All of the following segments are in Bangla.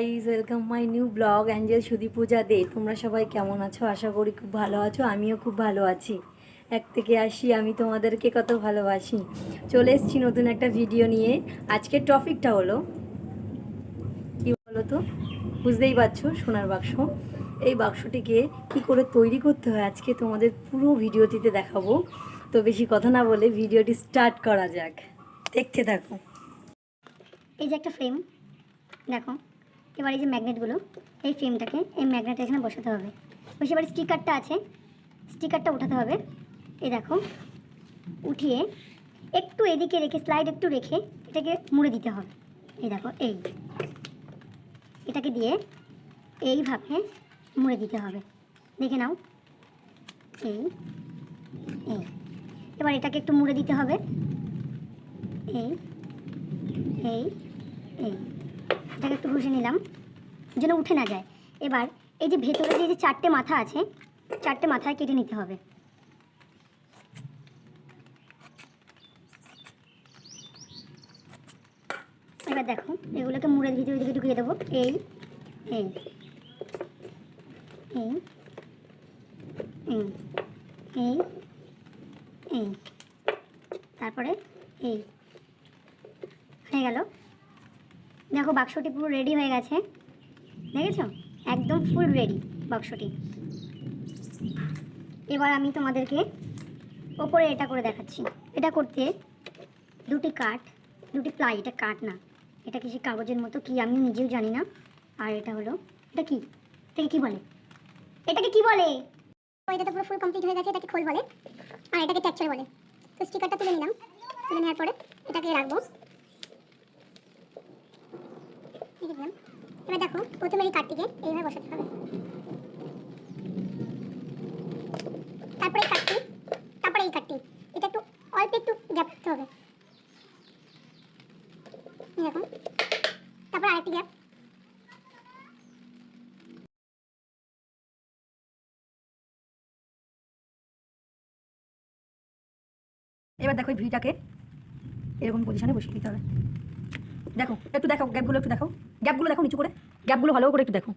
Guys welcome my new blog Angel সুদী পূজা দে তোমরা সবাই কেমন আছো? আশা করি খুব ভালো আছো, আমিও খুব ভালো আছি। এক থেকে আসি, আমি তোমাদেরকে কত ভালোবাসি। চলে এসেছি নতুন একটা ভিডিও নিয়ে। আজকের টপিকটা হলো, কি বলো তো বুঝতেই পারছ, সোনার বাক্স। এই বাক্সটিকে কি করে তৈরি করতে হয় আজকে তোমাদের পুরো ভিডিওটিতে দেখাবো। তো বেশি কথা না বলে ভিডিওটি স্টার্ট করা যাক। দেখতে থাকো। এই যে একটা ফ্রেম দেখো। এবার এই যে ম্যাগনেটগুলো, এই ফ্রেমটাকে, এই ম্যাগনেটটা এখানে বসাতে হবে। বসে এবার স্টিকারটা আছে, স্টিকারটা উঠাতে হবে। এই দেখো, উঠিয়ে একটু এদিকে রেখে, স্লাইড একটু রেখে এটাকে মুড়ে দিতে হবে। এই দেখো, এই। এটাকে দিয়ে এইভাবে মুড়ে দিতে হবে। দেখে নাও। এই এই। এবার এটাকে একটু মুড়ে দিতে হবে। এই এই এই। এটাকে একটু ঘষে নিলাম, যেন উঠে না যায়। এবার এই যে ভেতরে যে চারটে মাথা আছে, চারটে মাথায় কেটে নিতে হবে। এবার দেখো, এগুলোকে মুড়ের ভিতরে দিকে ঢুকিয়ে দেবো। এই এই এই এই এই, তারপরে এই, হয়ে গেল। দেখো বাক্সটি পুরো রেডি হয়ে গেছে। দেখেছ? একদম ফুল রেডি বাক্সটি। এবার আমি তোমাদেরকে ওপরে এটা করে দেখাচ্ছি। এটা করতে দুটি কাঠ, দুটি প্লাই এটা কাঠ না। এটা কিছু কাগজের মতো কি আমি নিজেও জানি না। আর এটা হলো, এটা কি? এটাকে কি বলে? এটাকে কি বলে? এটা তো পুরো ফুল কমপ্লিট হয়ে গেছে, এটাকে খোল বলে। আর এটাকে ট্যাকচার বলে। তো স্টিকারটা তুলে নিলাম। তুলে নেওয়ার পরে এটাকে রাখব রেখে দিলাম এবার দেখো, প্রথমে এই কাঠটিকে এইভাবে বসাতে হবে। তারপরে এই কাঠটি, তারপরে এই কাঠটি। এটা একটু অল্প একটু গ্যাপ হবে। তারপর আরেকটি গ্যাপ এবার দেখো এই ভিটাকে এরকম পজিশনে বসিয়ে দিতে হবে। দেখো, একটু দেখো গ্যাপগুলো একটু দেখো গ্যাপগুলো দেখো নিচু করে। গ্যাপগুলো ভালো করে একটু দেখো।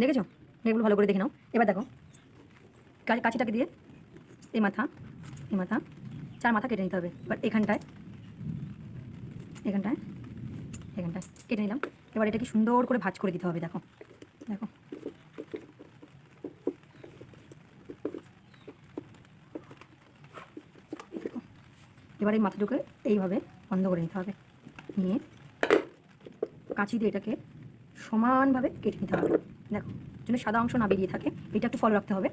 দেখেছ? গ্যাপগুলো ভালো করে দেখে নাও। এবার দেখো। কাছিটাকে দিয়ে এই মাথা এই মাথা, চার মাথা কেটে নিতে হবে। এবার এখানটায় এখানটায় এখানটায় কেটে নিলাম। এবার এটাকে সুন্দর করে ভাঁজ করে দিতে হবে, দেখো। দেখো। এবার এই মাথাটুকে এইভাবে বন্ধ করে নিতে হবে। নিয়ে কাঁচি দিয়ে এটাকে সমানভাবে কেটে নিতে হবে। দেখো, যেন সাদা অংশ না বেরিয়ে থাকে। এটা একটু ফলো রাখতে হবে।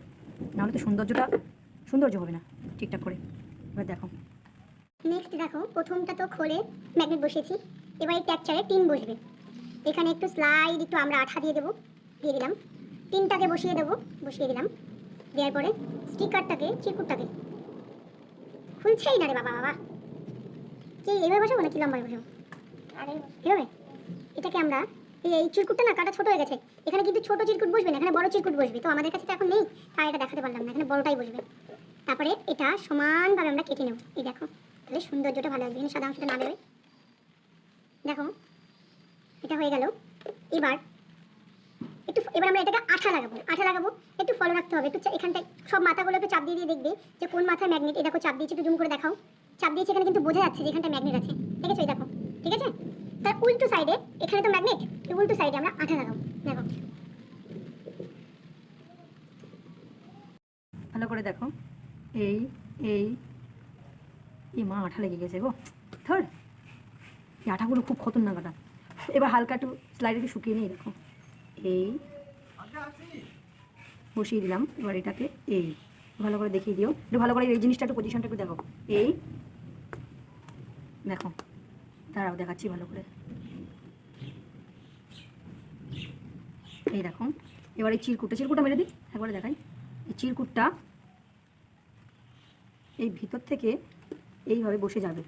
নাহলে তো সৌন্দর্যটা, সৌন্দর্য হবে না, ঠিকঠাক করে। এবার দেখো। নেক্সট দেখো, প্রথমটা তো খোলে ম্যাগনেট বসিয়েছি। এবার এই ট্যাকচারে টিন বসবে। এখানে একটু স্লাইড একটু আমরা আঠা দিয়ে দেবো। দিয়ে দিলাম। টিনটাকে বসিয়ে দেবো, বসিয়ে দিলাম। দেওয়ার পরে স্টিকারটাকে চিরকুটটাকে খুলছেই না রে বাবা বাবা। কি এইভাবে বসাবো নাকি লম্বায় বসাবো? এভাবে এটাকে আমরা? এই চিরকুটটা না কাটা ছোট হয়ে গেছে। এখানে কিন্তু ছোট চিরকুট বসবে না, এখানে বড় চিরকুট বসবে। তো আমাদের কাছে তো এখন নেই। তাই এটা দেখাতে পারলাম না, এখানে বড়টাই বসবে। তারপরে এটা সমানভাবে আমরা কেটে নেব। এই দেখো, তাহলে সৌন্দর্যটা ভালো আসবে। সাদা অংশটা না দেবে দেখো, এটা হয়ে গেল। এবার একটু, এবার আমরা এটাকে আঠা লাগাবো। আঠা লাগাবো, একটু ফলো রাখতে হবে। একটু এখানটায় সব মাথাগুলোকে চাপ দিয়ে দিয়ে দেখবে যে কোন মাথায় ম্যাগনেট এই দেখো, চাপ দিয়েছে, একটু জুম করে দেখাও। চাপ দিয়েছে, এখানে কিন্তু বোঝা যাচ্ছে যে এখানটা ম্যাগনেট আছে। ঠিক আছে এই দেখো। ঠিক আছে? তার উল্টো সাইডে এখানে তো ম্যাগনেট উল্টো সাইডে আমরা আঠা লাগাবো। দেখো। ভালো করে দেখো। এই এই মা আঠা লেগে গেছে গো। ধর। এই আঠাগুলো খুব খতরনাক আঠা। এবার হালকা একটু স্লাইড একটু শুকিয়ে নিই দেখো। এই, বসিয়ে দিলাম। এবার এটাকে এই, ভালো করে দেখিয়ে দিও। একটু ভালো করে এই জিনিসটা একটু পজিশনটা একটু দেখো। এই, দেখো। দাঁড়াও, দেখাচ্ছি ভালো করে। এই দেখো, এবার চিরকুটটা চিরকুটটা মেরে দিই, একবারে দেখাই। এই চিরকুটটা এই ভিতর থেকে এইভাবে বসে যাবে।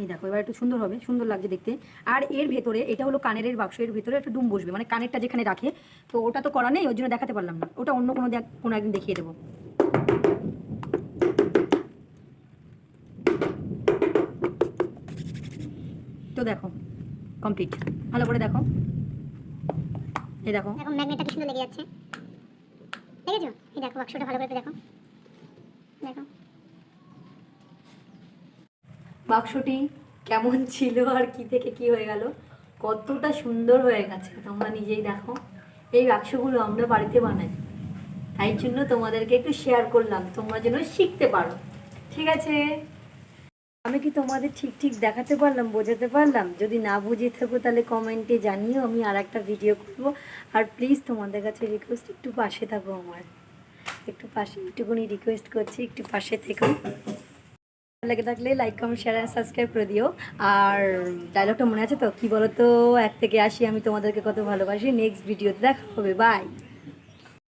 এই দেখো, এবার একটু সুন্দর হবে, সুন্দর লাগছে দেখতে। আর এর ভেতরে, এটা হলো কানের বাক্স, এর ভেতরে একটা ডুম বসবে মানে কানেরটা যেখানে রাখে, তো ওটা তো করা নেই ওই জন্য দেখাতে পারলাম না। ওটা অন্য কোনো কোনো একদিন দেখিয়ে দেবো। তো দেখো কমপ্লিট ভালো করে দেখো। এই দেখো। দেখো ম্যাগনেটটা কি সুন্দর লেগে যাচ্ছে। দেখেছ? এই দেখো বাক্সটা ভালো করে দেখো। দেখো। বাক্সটি কেমন ছিল আর কি থেকে কি হয়ে গেল কতটা সুন্দর হয়ে গেছে তোমরা নিজেই দেখো। এই বাক্সগুলো আমরা বাড়িতে বানাই। তাই জন্য তোমাদেরকে একটু শেয়ার করলাম তোমরা যেন শিখতে পারো। ঠিক আছে? আমি কি তোমাদের ঠিক ঠিক দেখাতে পারলাম, বোঝাতে পারলাম? যদি না বুঝে থাকো তাহলে কমেন্টে জানিও, আমি আর একটা ভিডিও করব। আর প্লিজ তোমাদের কাছে রিকোয়েস্ট একটু পাশে থাকো আমার। একটু পাশে, একটুখানি রিকোয়েস্ট করছি, একটু পাশে থেকো। লেগে থাকলে like comment share and subscribe করে দিও। আর ডায়লগটা মনে আছে তো? কী বলো তো এক থেকে আসি আমি তোমাদেরকে কত ভালোবাসি। নেক্সট ভিডিওতে দেখা হবে। বাই